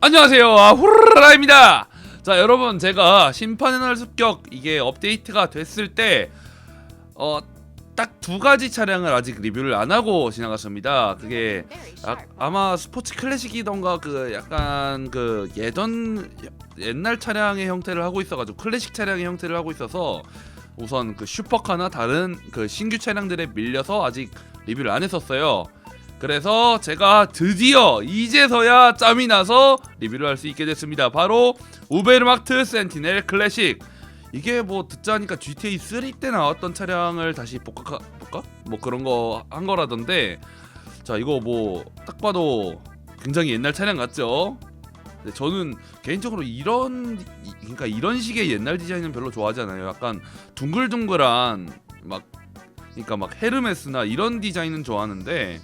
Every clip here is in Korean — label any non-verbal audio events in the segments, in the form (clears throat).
안녕하세요. 아, 후라라입니다. 자 여러분 제가 심판의 날 습격 이게 업데이트가 됐을 때 어 딱 두 가지 차량을 아직 리뷰를 안 하고 지나갔습니다. 그게 아, 아마 스포츠 클래식이던가 그 약간 그 예전 옛날 차량의 형태를 하고 있어가지고 클래식 차량의 형태를 하고 있어서 우선 그 슈퍼카나 다른 그 신규 차량들에 밀려서 아직 리뷰를 안 했었어요 그래서 제가 드디어 이제서야 짬이 나서 리뷰를 할 수 있게 됐습니다. 바로 우베르마트 센티넬 클래식. 이게 뭐 듣자 하니까 GTA 3 때 나왔던 차량을 다시 복각 복각 뭐 그런 거 한 거라던데 자 이거 뭐 딱 봐도 굉장히 옛날 차량 같죠? 근데 저는 개인적으로 이런 이- 그러니까 이런 식의 옛날 디자인은 별로 좋아하지 않아요. 약간 둥글둥글한 막 그러니까 막 헤르메스나 이런 디자인은 좋아하는데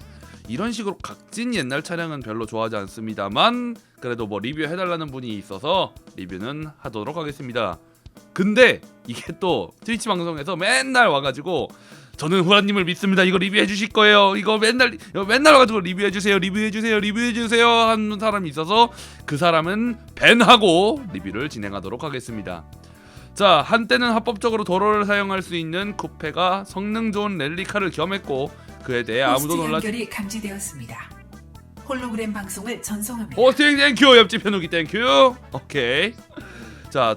이런 식으로 각진 옛날 차량은 별로 좋아하지 않습니다만 그래도 뭐 리뷰 해달라는 분이 있어서 리뷰는 하도록 하겠습니다. 근데 이게 또 트위치 방송에서 맨날 와가지고 저는 후라님을 믿습니다. 이거 리뷰해 주실 거예요. 이거 맨날 맨날 와가지고 리뷰해 주세요. 리뷰해 주세요. 리뷰해 주세요. 하는 사람이 있어서 그 사람은 밴하고 리뷰를 진행하도록 하겠습니다. 자 한때는 합법적으로 도로를 사용할 수 있는 쿠페가 성능 좋은 랠리카를 겸했고 그에 대해 아무도 놀라지 연결이 감지되었습니다. 홀로그램 방송을 전송합니다. 호스팅 땡큐. 옆집 현욱이 땡큐. 오케이. 자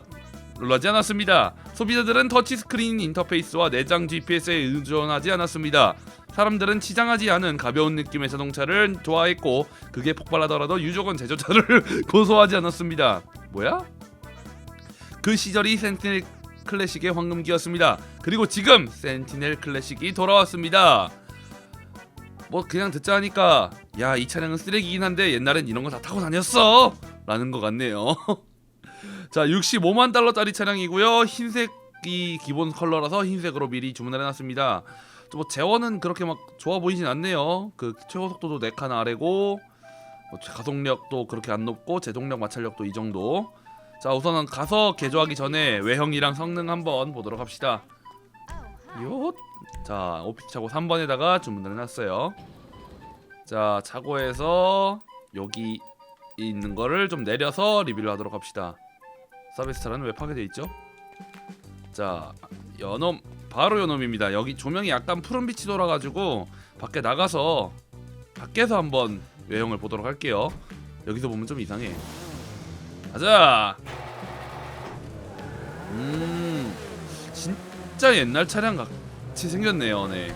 놀라지 않았습니다. 소비자들은 터치스크린 인터페이스와 내장 GPS에 의존하지 않았습니다. 사람들은 치장하지 않은 가벼운 느낌의 자동차를 좋아했고 그게 폭발하더라도 유족은 제조차를 (laughs) 고소하지 않았습니다. 뭐야? 그 시절이 센티넬 클래식의 황금기였습니다. 그리고 지금 센티넬 클래식이 돌아왔습니다 뭐 그냥 듣자 하니까 야 이 차량은 쓰레기긴 한데 옛날엔 이런 거 다 타고 다녔어! 라는 것 같네요. (laughs) 자 65만 달러짜리 차량이고요. 흰색이 기본 컬러라서 흰색으로 미리 주문을 해놨습니다. 뭐 제원은 그렇게 막 좋아 보이진 않네요. 그 최고 속도도 4칸 아래고 뭐 가속력도 그렇게 안 높고 제동력 마찰력도 이 정도. 자 우선은 가서 개조하기 전에 외형이랑 성능 한번 보도록 합시다 요. 자 오피스 차고 3번에다가 주문을 해놨어요. 자 차고에서 여기 있는 거를 좀 내려서 리뷰를 하도록 합시다. 서비스 차량은 왜 파괴되어 있죠? 자 연홈 바로 연홈입니다. 여기 조명이 약간 푸른 빛이 돌아가지고 밖에 나가서 밖에서 한번 외형을 보도록 할게요. 여기서 보면 좀 이상해. 가자! 음 진짜 옛날 차량 같이 생겼네요 네.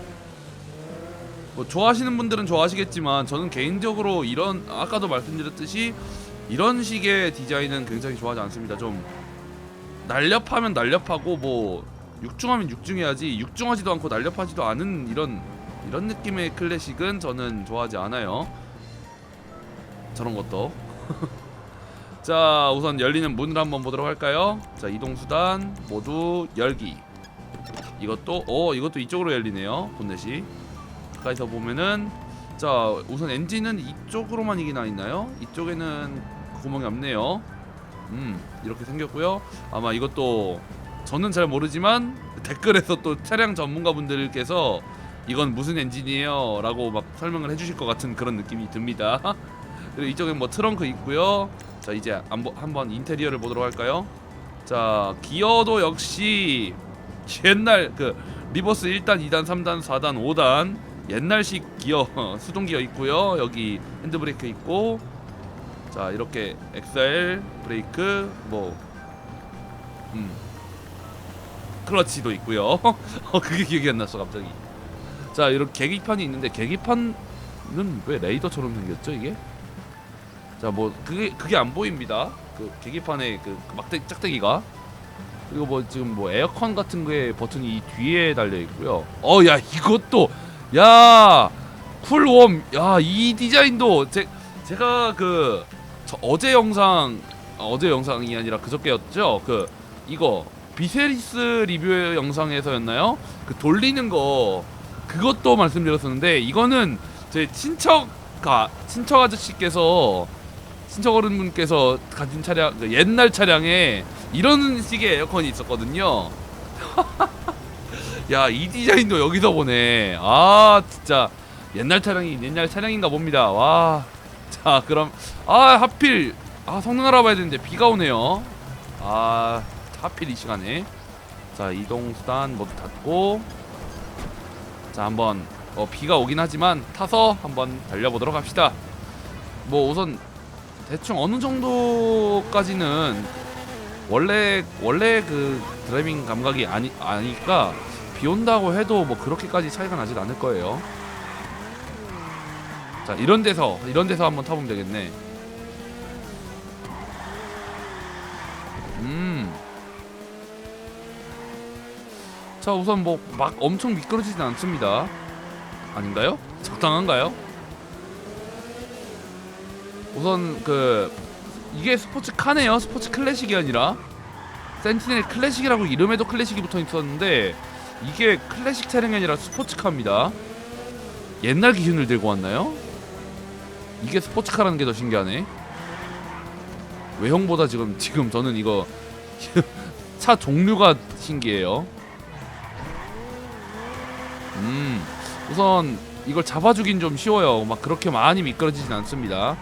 뭐 좋아하시는 분들은 좋아하시겠지만 저는 개인적으로 이런 아까도 말씀드렸듯이 이런 식의 디자인은 굉장히 좋아하지 않습니다. 좀 날렵하면 날렵하고 뭐 육중하면 육중해야지 육중하지도 않고 날렵하지도 않은 이런 이런 느낌의 클래식은 저는 좋아하지 않아요. 저런 것도. (laughs) 자 우선 열리는 문을 한번 보도록 할까요? 자 이동 수단 모두 열기. 이것도 어 이것도 이쪽으로 열리네요 본넷이. 가까이서 보면은 자 우선 엔진은 이쪽으로만 이게 나 있나요? 이쪽에는 구멍이 없네요. 음 이렇게 생겼고요. 아마 이것도 저는 잘 모르지만 댓글에서 또 차량 전문가분들께서 이건 무슨 엔진이에요?라고 막 설명을 해주실 것 같은 그런 느낌이 듭니다. (laughs) 그리고 이쪽엔 뭐 트렁크 있고요. 자 이제 한번 인테리어를 보도록 할까요? 자 기어도 역시 옛날 그 리버스 1단, 2단, 3단, 4단, 5단 옛날식 기어 (laughs) 수동 기어 있고요. 여기 핸드브레이크 있고 자 이렇게 XL 브레이크 뭐 음. 클러치도 있고요. (laughs) 어 그게 기억이 안 났어 갑자기. 자 이런 계기판이 있는데 계기판은 왜 레이더처럼 생겼죠 이게? 자 뭐 그게 그게 안 보입니다. 그 계기판의 그 막대 짝대기가 그리고 뭐 지금 뭐 에어컨 같은 거에 버튼이 이 뒤에 달려 있고요. 어 야 이것도 야 쿨웜 야 이 디자인도 제 제가 그저 어제 영상 아, 어제 영상이 아니라 그저께였죠. 그 이거 비세리스 리뷰 영상에서였나요? 그 돌리는 거 그것도 말씀드렸었는데 이거는 제 친척 가 친척 아저씨께서 친척 어른분께서 가진 차량 그 옛날 차량에 이런 식의 에어컨이 있었거든요. (laughs) 야 이 디자인도 여기서 보네. 아 진짜 옛날 차량이 옛날 차량인가 봅니다. 와. 자 그럼 아 하필 아 성능 알아봐야 되는데 비가 오네요 아 하필 이 시간에 자 이동 수단 모두 닫고 자 한번 어, 비가 오긴 하지만 타서 한번 달려보도록 합시다 뭐 우선 대충 어느 정도까지는 원래 원래 그 드라이빙 감각이 아니 아니까 비 온다고 해도 뭐 그렇게까지 차이가 나진 않을 거예요. 자 이런 데서 이런 데서 한번 타보면 되겠네. 음. 자 우선 뭐 막 엄청 미끄러지진 않습니다. 아닌가요? 적당한가요? 우선 그 이게 스포츠 카네요. 스포츠 클래식이 아니라 센티넬 클래식이라고 이름에도 클래식이 붙어 있었는데 이게 클래식 차량이 아니라 스포츠카입니다. 옛날 기준을 들고 왔나요? 이게 스포츠카라는 게 더 신기하네. 외형보다 지금 지금 저는 이거 (laughs) 차 종류가 신기해요. 음 우선 이걸 잡아주긴 좀 쉬워요. 막 그렇게 많이 미끄러지진 않습니다.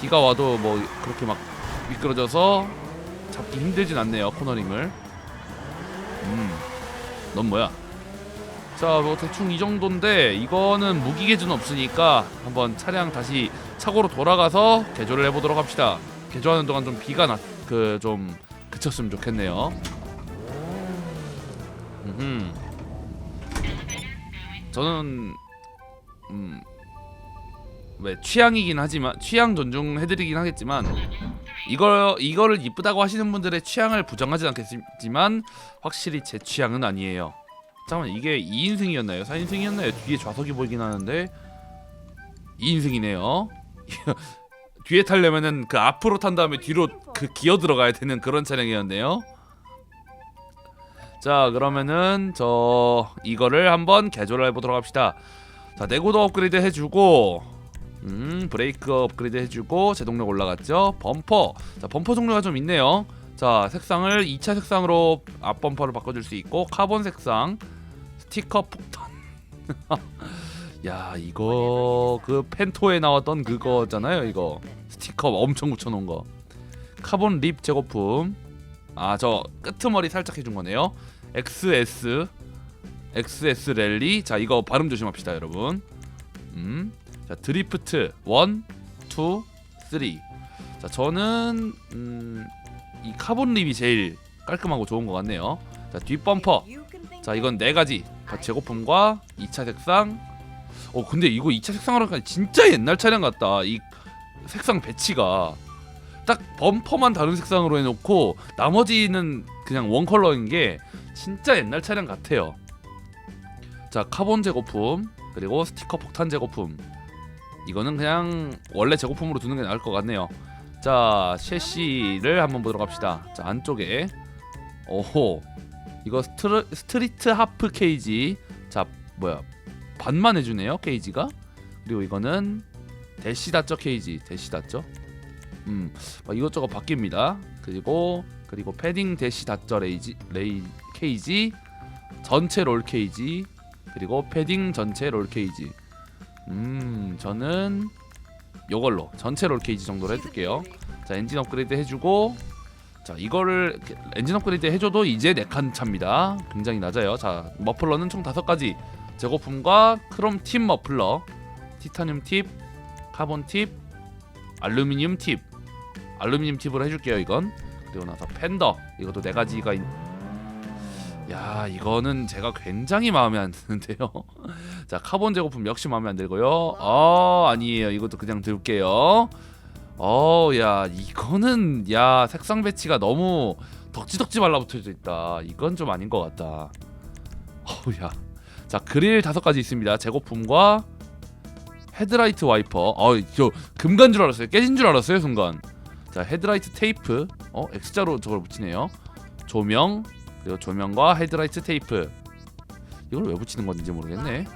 비가 와도 뭐 그렇게 막 미끄러져서 잡기 힘들진 않네요 코너링을. 음, 넌 뭐야? 자, 뭐 대충 이 정도인데 이거는 무기 계준 없으니까 한번 차량 다시 차고로 돌아가서 개조를 해보도록 합시다. 개조하는 동안 좀 비가 나 그 좀 그쳤으면 좋겠네요. 음, 저는 음. 왜 취향이긴 하지만 취향 존중해드리긴 하겠지만 이걸 이거를 이쁘다고 하시는 분들의 취향을 부정하지 않겠지만 확실히 제 취향은 아니에요. 잠깐만 이게 2인승이었나요? 4인승이었나요? 뒤에 좌석이 보이긴 하는데 2인승이네요. (laughs) 뒤에 타려면은 그 앞으로 탄 다음에 뒤로 그 기어 들어가야 되는 그런 차량이었네요. 자 그러면은 저 이거를 한번 개조를 해보도록 합시다. 자 내구도 업그레이드 해주고 음 브레이크 업그레이드 해주고 제동력 올라갔죠? 범퍼. 자 범퍼 종류가 좀 있네요. 자 색상을 2차 색상으로 앞 범퍼를 바꿔줄 수 있고 카본 색상 스티커 폭탄. (laughs) 야 이거 그 펜토에 나왔던 그거잖아요 이거. 스티커 엄청 붙여놓은 거. 카본 립 제거품. 아 저 끄트머리 살짝 해준 거네요. XS XS 랠리. 자 이거 발음 조심합시다 여러분. 음 자 드리프트 1, 2, 3. 자 저는 음, 이 카본 립이 제일 깔끔하고 좋은 것 같네요. 자 뒷범퍼. 자 이건 네 가지 제고품과 2차 색상. 어 근데 이거 2차 색상으로 하니까 진짜 옛날 차량 같다. 이 색상 배치가 딱 범퍼만 다른 색상으로 해놓고 나머지는 그냥 원 컬러인 게 진짜 옛날 차량 같아요. 자 카본 제거품 그리고 스티커 폭탄 제거품 이거는 그냥 원래 제고품으로 두는 게 나을 것 같네요. 자 셰시를 한번 보도록 합시다. 자 안쪽에. 오호. 이거 스트르, 스트리트 하프 케이지. 자 뭐야. 반만 해주네요 케이지가. 그리고 이거는 대시 닫죠 케이지. 대시 닫죠 음막 이것저것 바뀝니다. 그리고 그리고 패딩 대시 닫죠 레이지 레이 케이지. 전체 롤 케이지. 그리고 패딩 전체 롤 케이지 음 저는 요걸로 전체 롤 케이지 정도로 해줄게요. 자 엔진 업그레이드 해주고 자 이거를 엔진 업그레이드 해줘도 이제 4칸 차입니다. 굉장히 낮아요. 자 머플러는 총 5가지 제거품과 크롬 팁 머플러 티타늄 팁 카본 팁 알루미늄 팁. 알루미늄 팁으로 해줄게요 이건. 그리고 나서 팬더. 이것도 4가지가 있... 야 이거는 제가 굉장히 마음에 안 드는데요. (laughs) 자 카본 제거품 역시 마음에 안 들고요. 아 아니에요. 이것도 그냥 들게요. 어야 이거는 야 색상 배치가 너무 덕지덕지 말라붙어져 있다. 이건 좀 아닌 것 같다. 어우야. 자 그릴 다섯 가지 있습니다. 제거품과 헤드라이트 와이퍼. 어저 금간 줄 알았어요. 깨진 줄 알았어요 순간. 자 헤드라이트 테이프. 어 X자로 저걸 붙이네요. 조명 그리고 조명과 헤드라이트 테이프 이걸 왜 붙이는 건지 모르겠네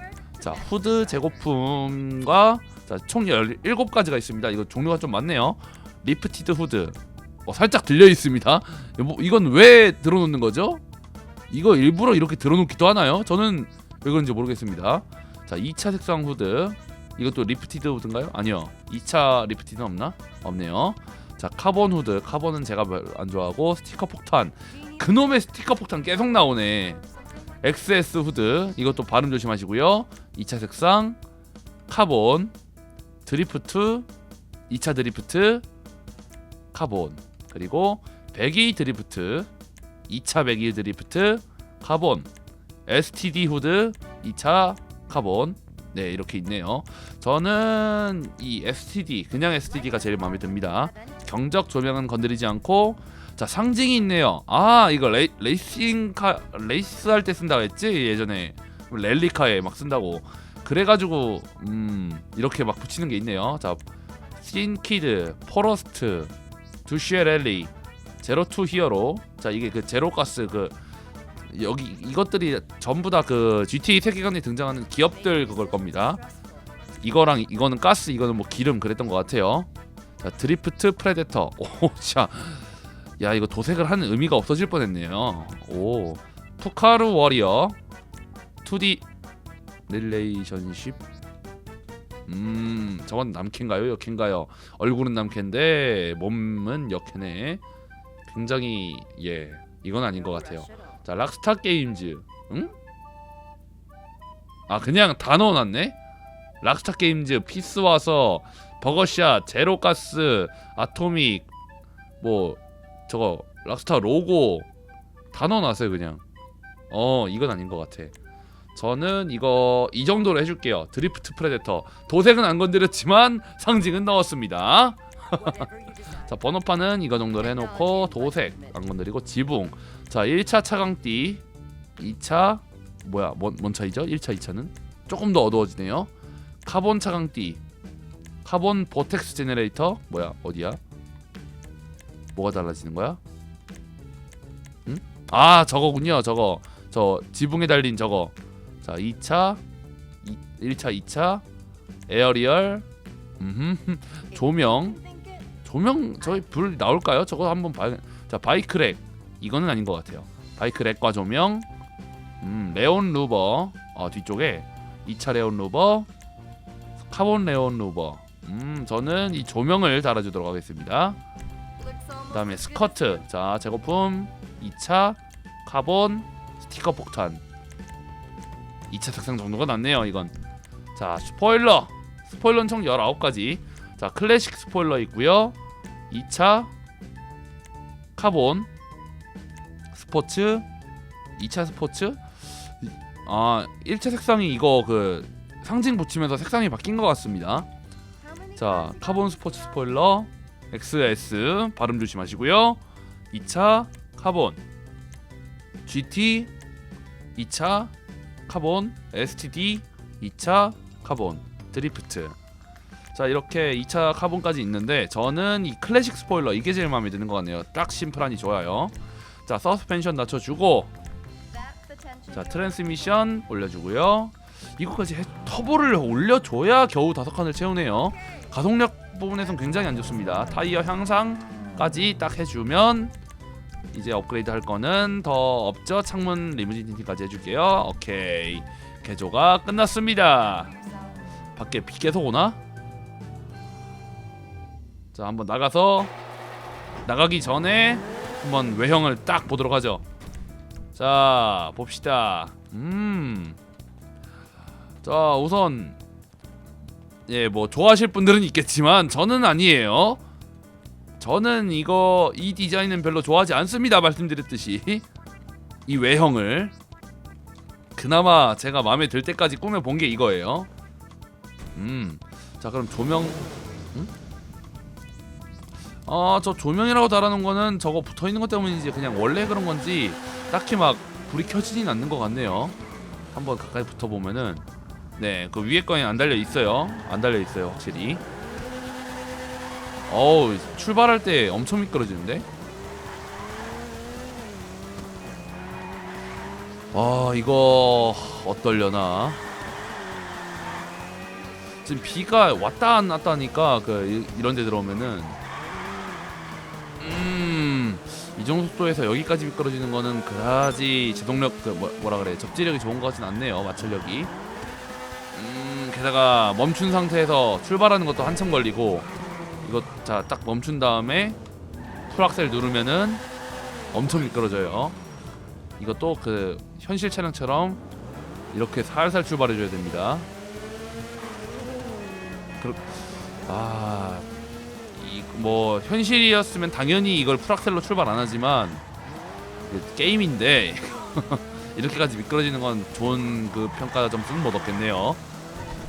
자 후드 제거품과 자 총 17가지가 있습니다 이거 종류가 좀 많네요 리프티드 후드 어, 살짝 들려 있습니다 뭐, 이건 왜 들어놓는 거죠? 이거 일부러 이렇게 들어놓기도 하나요? 저는 왜 그런지 모르겠습니다 자 2차 색상 후드 이것도 리프티드 후드인가요? 아니요. 2차 리프티드 없나? 없네요. 자 카본 후드 카본은 제가 안 좋아하고 스티커 폭탄 그놈의 스티커 폭탄 계속 나오네. XS 후드 이것도 발음 조심하시고요. 2차 색상 카본 드리프트 2차 드리프트 카본. 그리고 배기 드리프트 2차 배기 드리프트 카본. STD 후드 2차 카본 네 이렇게 있네요. 저는 이 STD 그냥 STD가 제일 마음에 듭니다. 경적 조명은 건드리지 않고 자 상징이 있네요. 아 이거 레, 레이싱카 레이스 할 때 쓴다고 했지? 예전에. 랠리카에 막 쓴다고. 그래가지고 음 이렇게 막 붙이는 게 있네요. 자 씬키드 포러스트 두시에 랠리 제로 투 히어로. 자 이게 그 제로가스 그 여기 이것들이 전부 다 그 GTA 세계관에 등장하는 기업들 그걸 겁니다. 이거랑 이거는 가스 이거는 뭐 기름 그랬던 것 같아요. 자 드리프트 프레데터. (laughs) 오 자 야 이거 도색을 하는 의미가 없어질 뻔했네요. 오 투카르 워리어. 2D 릴레이션십. 음 저건 남캐인가요? 여캐인가요? 얼굴은 남캐인데 몸은 여캐네. 굉장히 예 이건 아닌 것 같아요 자 락스타 게임즈. 응? 아 그냥 다 넣어놨네? 락스타 게임즈 피스 와서 버거샷 제로가스 아토믹 뭐 저거 락스타 로고 다 넣어놨어요 그냥. 어 이건 아닌 것 같아. 저는 이거 이 정도로 해줄게요. 드리프트 프레데터. 도색은 안 건드렸지만 상징은 넣었습니다 자 번호판은 이거 정도로 해놓고 도색 안 건드리고 지붕. 자 1차 차광띠 2차 뭐야 뭔, 뭔 차이죠? 1차 2차는? 조금 더 어두워지네요. 카본 차광띠. 카본 보텍스 제네레이터 뭐야 어디야? 뭐가 달라지는 거야? 응? 아 저거군요 저거. 저 지붕에 달린 저거. 자 2차 1차 2차 에어리얼. 음흠. 조명 조명 저희 불 나올까요? 저거 한번 봐야 자 바이크렉 이거는 아닌 것 같아요. 바이크렉과 조명. 음 레온 루버. 어 뒤쪽에. 2차 레온 루버. 카본 레온 루버. 음 저는 이 조명을 달아주도록 하겠습니다. 그다음에 스커트. 자 재고품. 2차 카본 스티커 폭탄. 2차 색상 정도가 낫네요 이건. 자 스포일러. 스포일러는 총 19가지. 자 클래식 스포일러 있고요 2차 카본 스포츠 2차 스포츠? 아 1차 색상이 이거 그 상징 붙이면서 색상이 바뀐 것 같습니다. 자 카본 스포츠 스포일러 XS 발음 조심하시고요. 2차 카본 GT 2차 카본 STD 2차 카본 드리프트 자 이렇게 2차 카본까지 있는데 저는 이 클래식 스포일러 이게 제일 마음에 드는 것 같네요. 딱 심플하니 좋아요. 자 서스펜션 낮춰주고 자 트랜스미션 올려주고요. 이거까지 해, 터보를 올려줘야 겨우 다섯 칸을 채우네요. 가속력 부분에선 굉장히 안 좋습니다. 타이어 향상까지 딱 해주면 이제 업그레이드 할 거는 더 없죠? 창문 리무진 틴팅까지 해줄게요. 오케이. 개조가 끝났습니다. 밖에 비 계속 오나? 자 한번 나가서 나가기 전에 한번 외형을 딱 보도록 하죠. 자 봅시다. 음자 우선 예 뭐 좋아하실 분들은 있겠지만 저는 아니에요. 저는 이거 이 디자인은 별로 좋아하지 않습니다. 말씀드렸듯이. 이 외형을. 그나마 제가 마음에 들 때까지 꾸며본 게 이거예요. 음자 그럼 조명 아저 조명이라고 달아놓은 거는 저거 붙어있는 것 때문인지 그냥 원래 그런 건지 딱히 막 불이 켜지진 않는 것 같네요. 한번 가까이 붙어보면은. 네 그 위에 거엔 안 달려 있어요. 안 달려 있어요 확실히. 어우 출발할 때 엄청 미끄러지는데? 와 이거 어떨려나? 지금 비가 왔다 안 왔다 하니까 그 이- 이런 데 들어오면은 이 정도 속도에서 여기까지 미끄러지는 거는 그다지 제동력 그 뭐, 뭐라 그래 접지력이 좋은 것 같진 않네요 마찰력이 음 게다가 멈춘 상태에서 출발하는 것도 한참 걸리고 이거 자 딱 멈춘 다음에 풀악셀 누르면은 엄청 미끄러져요. 이것도 그 현실 차량처럼 이렇게 살살 출발해 줘야 됩니다. 그렇 아, 이 뭐 현실이었으면 당연히 이걸 풀악셀로 출발 안 하지만 그 게임인데 (laughs) 이렇게까지 미끄러지는 건 좋은 그 평가 점수는 못 얻겠네요.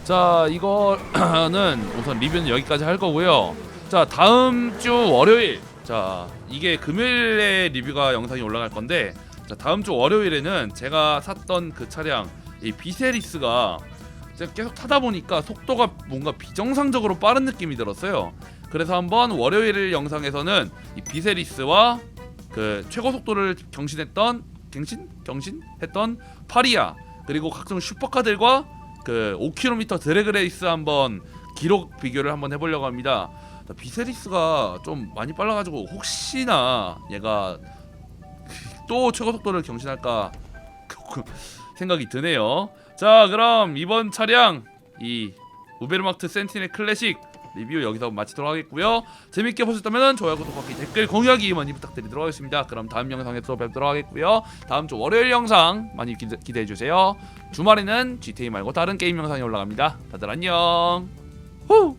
자, 이거는 (clears throat) 우선 리뷰는 여기까지 할 거고요. 자, 다음 주 월요일. 자, 이게 금요일에 리뷰가 영상이 올라갈 건데 자, 다음 주 월요일에는 제가 샀던 그 차량 이 비세리스가 계속 타다 보니까 속도가 뭔가 비정상적으로 빠른 느낌이 들었어요. 그래서 한번 월요일 영상에서는 이 비세리스와 그 최고 속도를 경신했던 경신 경신 했던 파리아 그리고 각종 슈퍼카들과 그 5km 드래그 레이스 한번 기록 비교를 한번 해보려고 합니다. 자, 비세리스가 좀 많이 빨라가지고 혹시나 얘가 또 최고 속도를 경신할까 (laughs) 생각이 드네요. 자 그럼 이번 차량 이 우베르마트 센티넬 클래식 리뷰 여기서 마치도록 하겠고요. 재밌게 보셨다면 좋아요, 구독 하기, 댓글 공유하기 많이 부탁드리도록 하겠습니다. 그럼 다음 영상에서 뵙도록 하겠고요. 다음 주 월요일 영상 많이 기대, 기대해 주세요. 주말에는 GTA 말고 다른 게임 영상이 올라갑니다. 다들 안녕. 후.